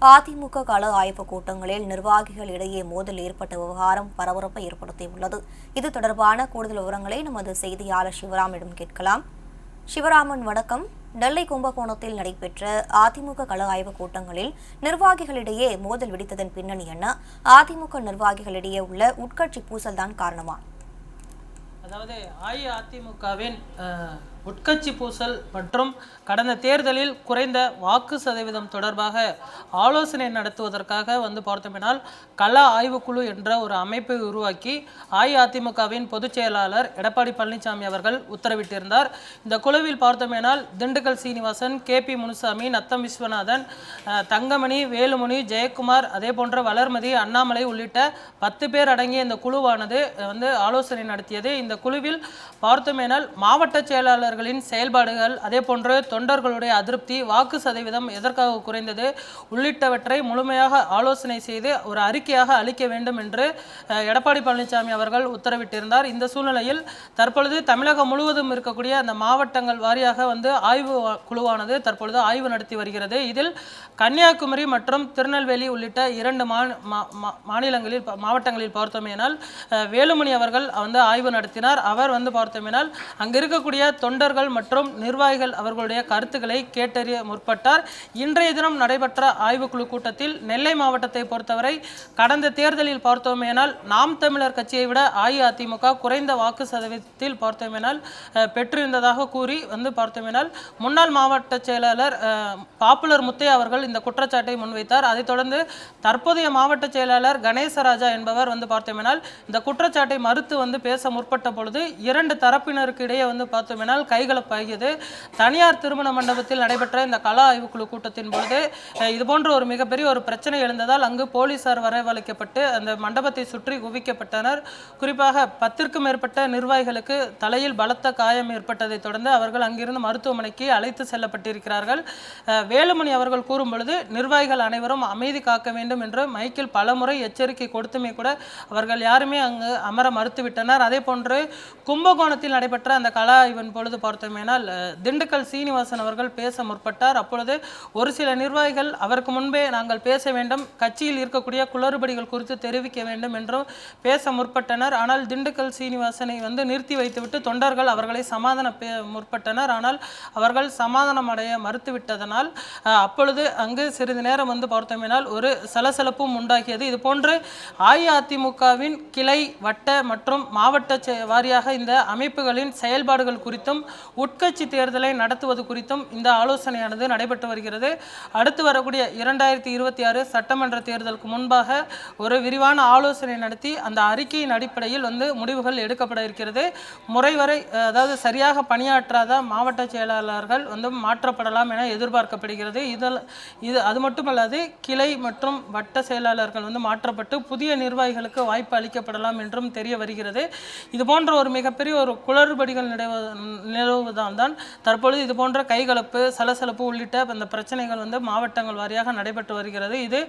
அதிமுக கள ஆய்வுக் கூட்டங்களில் நிர்வாகிகள் இடையே மோதல் ஏற்பட்ட விவகாரம் பரபரப்பை ஏற்படுத்தியுள்ளது. இது தொடர்பான கூடுதல் விவரங்களை நமது செய்தியாளர் சிவராமிடம் கேட்கலாம். சிவராமன் வணக்கம். டெல்லை கும்பகோணத்தில் நடைபெற்ற அதிமுக கள ஆய்வுக் கூட்டங்களில் நிர்வாகிகளிடையே மோதல் வெடித்ததன் பின்னணி என்ன? அதிமுக நிர்வாகிகளிடையே உள்ள உட்கட்சி பூசல்தான் காரணமா? அதாவது அஇஅதிமுகவின் உட்கட்சி பூசல் மற்றும் கடந்த தேர்தலில் குறைந்த வாக்கு சதவீதம் தொடர்பாக ஆலோசனை நடத்துவதற்காக வந்து பார்த்தோம்னால் கள ஆய்வுக்குழு என்ற ஒரு அமைப்பை உருவாக்கி அஇஅதிமுகவின் பொதுச் செயலாளர் எடப்பாடி பழனிசாமி அவர்கள் உத்தரவிட்டிருந்தார். இந்த குழுவில் பார்த்தோமேனால் திண்டுக்கல் சீனிவாசன் கே பி முனுசாமி நத்தம் விஸ்வநாதன் தங்கமணி வேலுமணி ஜெயக்குமார் அதே போன்ற வளர்மதி அண்ணாமலை உள்ளிட்ட பத்து பேர் அடங்கிய இந்த குழுவானது வந்து ஆலோசனை நடத்தியது. இந்த குழுவில் பார்த்தோமேனால் மாவட்ட செயலாளர் வேட்பாளர்களின் செயல்பாடுகள் அதே போன்று தொண்டர்களுடைய அதிருப்தி வாக்கு சதவீதம் எதற்காக குறைந்தது உள்ளிட்டவற்றை முழுமையாக ஆலோசனை செய்து ஒரு அறிக்கையாக அளிக்க வேண்டும் என்று எடப்பாடி பழனிசாமி அவர்கள் உத்தரவிட்டிருந்தார். இந்த சூழ்நிலையில் தற்பொழுது தமிழகம் முழுவதும் இருக்கக்கூடிய அந்த மாவட்டங்கள் வாரியாக வந்து ஆய்வு குழுவானது தற்பொழுது ஆய்வு நடத்தி வருகிறது. இதில் கன்னியாகுமரி மற்றும் திருநெல்வேலி உள்ளிட்ட இரண்டு மாநிலங்களில் மாவட்டங்களில் பார்த்தோமேனால் வேலுமணி அவர்கள் வந்து ஆய்வு நடத்தினார். அவர் வந்து பார்த்தோமேனால் அங்கு இருக்கக்கூடிய தொண்டர்கள் மற்றும் நிர்வாகிகள் அவர்களுடைய கருத்துக்களை கேட்டறிய முற்பட்டார். இன்றைய தினம் நடைபெற்ற ஆய்வுக்குழு கூட்டத்தில் நெல்லை மாவட்டத்தை பொறுத்தவரை கடந்த தேர்தலில் பார்த்தோமேனால் நாம் தமிழர் கட்சியை விட அஇஅதிமுக குறைந்த வாக்கு சதவீதத்தில் பார்த்தோமேனால் பெற்றிருந்ததாக கூறி வந்து பார்த்தோமேனால் முன்னாள் மாவட்ட செயலாளர் பாப்புலர் முத்தையா அவர்கள் இந்த குற்றச்சாட்டை முன்வைத்தார். அதைத் தொடர்ந்து தற்போதைய மாவட்ட செயலாளர் கணேசராஜா என்பவர் வந்து பார்த்தோமேனால் இந்த குற்றச்சாட்டை மறுத்து வந்து பேச முற்பட்ட பொழுது இரண்டு தரப்பினருக்கு இடையே வந்து பார்த்தோமேனால் கைகலப்பாகியது தனியார் திருமண மண்டபத்தில் நடைபெற்ற இந்த கள ஆய்வுக்குழு கூட்டத்தின் பொழுது அஹ், இது போன்ற ஒரு மிகப்பெரிய ஒரு பிரச்சனை எழுந்ததால் அங்கு போலீசார் வரவழைக்கப்பட்டு அந்த மண்டபத்தை சுற்றி குவிக்கப்பட்டனர். குறிப்பாக பத்திற்கும் மேற்பட்ட நிர்வாகிகளுக்கு தலையில் பலத்த காயம் ஏற்பட்டதை தொடர்ந்து அவர்கள் அங்கிருந்து மருத்துவமனைக்கு அழைத்து செல்லப்பட்டிருக்கிறார்கள். வேலுமணி அவர்கள் கூறும் பொழுது நிர்வாகிகள் அனைவரும் அமைதி காக்க வேண்டும் என்று மைக்கில் பலமுறை எச்சரிக்கை கொடுத்துமே கூட அவர்கள் யாருமே அங்கு அமர மறுத்துவிட்டனர். அதே போன்று கும்பகோணத்தில் நடைபெற்ற அந்த கலா ஆய்வின் பொழுது பார்த்தோமேனால் திண்டுக்கல் சீனிவாசன் அவர்கள் பேச முற்பட்டார். அப்பொழுது ஒரு சில நிர்வாகிகள் அவருக்கு முன்பே நாங்கள் பேச வேண்டும் கட்சியில் இருக்கக்கூடிய குளறுபடிகள் குறித்து தெரிவிக்க வேண்டும் என்றும் பேச முற்பட்டனர். ஆனால் திண்டுக்கல் சீனிவாசனை வந்து நிறுத்தி வைத்துவிட்டு தொண்டர்கள் அவர்களை சமாதான பே முற்பட்டனர். ஆனால் அவர்கள் சமாதானம் அடைய மறுத்துவிட்டதனால் அப்பொழுது அங்கு சிறிது நேரம் வந்து பார்த்தோமேனால் ஒரு சலசலப்பும் உண்டாகியது. இது போன்று அஇஅதிமுகவின் கிளை வட்ட மற்றும் மாவட்ட வாரியாக இந்த அமைப்புகளின் செயல்பாடுகள் குறித்தும் உட்கட்சி தேர்தலை நடத்துவது குறித்தும் இந்த ஆலோசனையானது நடைபெற்று வருகிறது. அடுத்து வரக்கூடிய இரண்டாயிரத்தி இருபத்தி ஆறு சட்டமன்ற தேர்தலுக்கு முன்பாக ஒரு விரிவான ஆலோசனை நடத்தி அந்த அறிக்கையின் அடிப்படையில் வந்து முடிவுகள் எடுக்கப்பட இருக்கிறது. முறைவரை அதாவது சரியாக பணியாற்றாத மாவட்ட செயலாளர்கள் வந்து மாற்றப்படலாம் என எதிர்பார்க்கப்படுகிறது. இதில் இது அது மட்டுமல்லாது கிளை மற்றும் வட்ட செயலாளர்கள் வந்து மாற்றப்பட்டு புதிய நிர்வாகிகளுக்கு வாய்ப்பு அளிக்கப்படலாம் என்றும் தெரிய வருகிறது. இது போன்ற ஒரு மிகப்பெரிய ஒரு குளறுபடிகள் நிலவ நிலவுவதால் தான் தற்பொழுது இது போன்ற கைகலப்பு சலசலப்பு உள்ளிட்ட அந்த பிரச்சனைகள் வந்து மாவட்டங்கள் வாரியாக நடைபெற்று வருகிறது. இது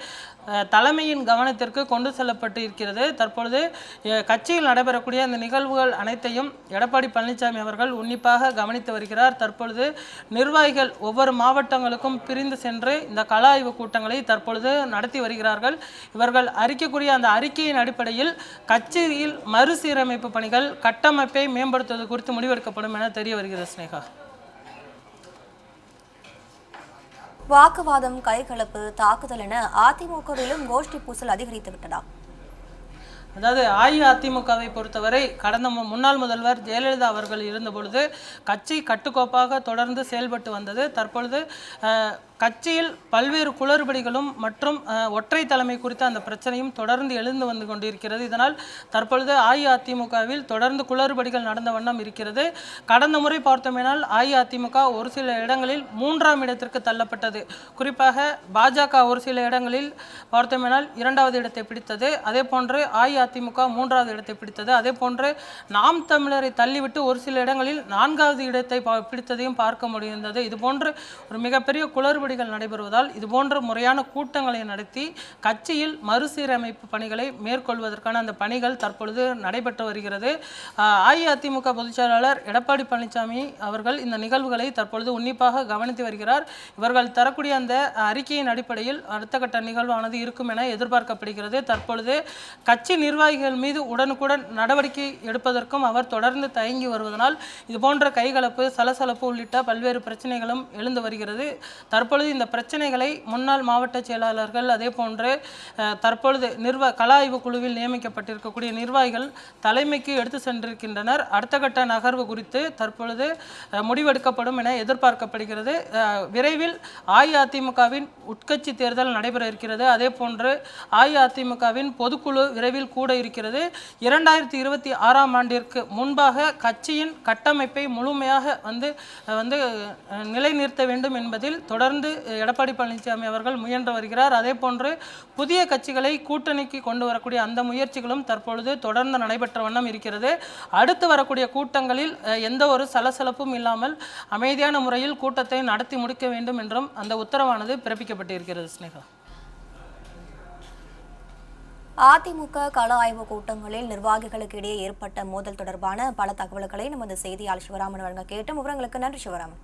தலைமையின் கவனத்திற்கு கொண்டு செல்லப்பட்டு இருக்கிறது. தற்பொழுது கட்சியில் நடைபெறக்கூடிய இந்த நிகழ்வுகள் அனைத்தையும் எடப்பாடி பழனிசாமி அவர்கள் உன்னிப்பாக கவனித்து வருகிறார். தற்பொழுது நிர்வாகிகள் ஒவ்வொரு மாவட்டங்களுக்கும் பிரிந்து சென்று இந்த கள ஆய்வு கூட்டங்களை தற்பொழுது நடத்தி வருகிறார்கள். இவர்கள் அறிக்கக்கூடிய அந்த அறிக்கையின் அடிப்படையில் கட்சியில் மறுசீரமைப்பு பணிகள் கட்டமைப்பை மேம்படுத்துவது குறித்து முடிவெடுக்கப்படும் என தெரிய வருகிறது ஸ்னேகா வாக்குவாதம் கைகலப்பு தாக்குதல் என அதிமுகவிலும் கோஷ்டி பூசல் அதிகரித்து விட்டதா? அதாவது அஇஅதிமுகவை பொறுத்தவரை கடந்த முன்னாள் முதல்வர் ஜெயலலிதா அவர்கள் இருந்த பொழுது கட்சி கட்டுக்கோப்பாக தொடர்ந்து செயல்பட்டு வந்தது. தற்பொழுது கட்சியில் பல்வேறு குளறுபடிகளும் மற்றும் ஒற்றை தலைமை குறித்த அந்த பிரச்சனையும் தொடர்ந்து எழுந்து வந்து கொண்டிருக்கிறது. இதனால் தற்பொழுது அஇஅதிமுகவில் தொடர்ந்து குளறுபடிகள் நடந்த வண்ணம் இருக்கிறது. கடந்த முறை பார்த்தோமேனால் அஇஅதிமுக ஒரு சில இடங்களில் மூன்றாம் இடத்திற்கு தள்ளப்பட்டது. குறிப்பாக பாஜக ஒரு சில இடங்களில் பார்த்தோமேனால் இரண்டாவது இடத்தை பிடித்தது. அதே போன்று அஇஅதிமுக மூன்றாவது இடத்தை பிடித்தது. அதே போன்று நாம் தமிழரை தள்ளிவிட்டு ஒரு சில இடங்களில் நான்காவது இடத்தை பா- பிடித்ததையும் பார்க்க முடிந்தது. இது போன்று ஒரு மிகப்பெரிய குளறுபடி குளறுபடிகள் நடைபெறுவதால் இதுபோன்ற முறையான கூட்டங்களை நடத்தி கட்சியில் மறுசீரமைப்பு பணிகளை மேற்கொள்வதற்கான அந்த பணிகள் தற்பொழுது நடைபெற்று வருகிறது. அஇஅதிமுக பொதுச்செயலாளர் எடப்பாடி பழனிசாமி அவர்கள் இந்த நிகழ்வுகளை தற்பொழுது உன்னிப்பாக கவனித்து வருகிறார். இவர்கள் தரக்கூடிய அந்த அறிக்கையின் அடிப்படையில் அடுத்த கட்ட நிகழ்வானது இருக்கும் என எதிர்பார்க்கப்படுகிறது. தற்பொழுது கட்சி நிர்வாகிகள் மீது உடனுக்குடன் நடவடிக்கை எடுப்பதற்கும் அவர் தொடர்ந்து தயங்கி வருவதனால் இதுபோன்ற கைகலப்பு சலசலப்பு உள்ளிட்ட பல்வேறு பிரச்சனைகளும் எழுந்து வருகிறது. தற்பொழுது இந்த பிரச்சனைகளை முன்னாள் மாவட்ட செயலாளர்கள் அதே போன்று தற்பொழுது நிர்வ கள ஆய்வு குழுவில் நியமிக்கப்பட்டிருக்கக்கூடிய நிர்வாகிகள் தலைமைக்கு எடுத்து சென்றிருக்கின்றனர். அடுத்த கட்ட நகர்வு குறித்து தற்பொழுது முடிவெடுக்கப்படும் என எதிர்பார்க்கப்படுகிறது. விரைவில் அஇஅதிமுகவின் உட்கட்சி தேர்தல் நடைபெற இருக்கிறது. அதே போன்று அஇஅதிமுகவின் பொதுக்குழு விரைவில் கூட இருக்கிறது. இரண்டாயிரத்தி இருபத்தி ஆறாம் ஆண்டிற்கு முன்பாக கட்சியின் கட்டமைப்பை முழுமையாக வந்து வந்து நிலைநிறுத்த வேண்டும் என்பதில் தொடர்ந்து அஹ், எடப்பாடி பழனிசாமி அவர்கள் முயன்று வருகிறார். அதே போன்று புதிய கட்சிகளை கூட்டணிக்கு கொண்டு வரக்கூடிய அந்த முயற்சிகளும் தற்பொழுது தொடர்ந்து நடைபெற்ற வண்ணம் இருக்கிறது. அடுத்து வரக்கூடிய கூட்டங்களில் எந்த ஒரு சலசலப்பும் இல்லாமல் அமைதியான முறையில் கூட்டத்தை நடத்தி முடிக்க வேண்டும் என்றும் அந்த உத்தரவானது பிறப்பிக்கப்பட்டிருக்கிறது ஸ்னேகா அதிமுக கள ஆய்வு கூட்டங்களில் நிர்வாகிகளுக்கு இடையே ஏற்பட்ட மோதல் தொடர்பான பல தகவல்களை நமது செய்தியாளர் சிவராமன் வழங்க கேட்டோம் விவரங்களுக்கு நன்றி சிவராமன்.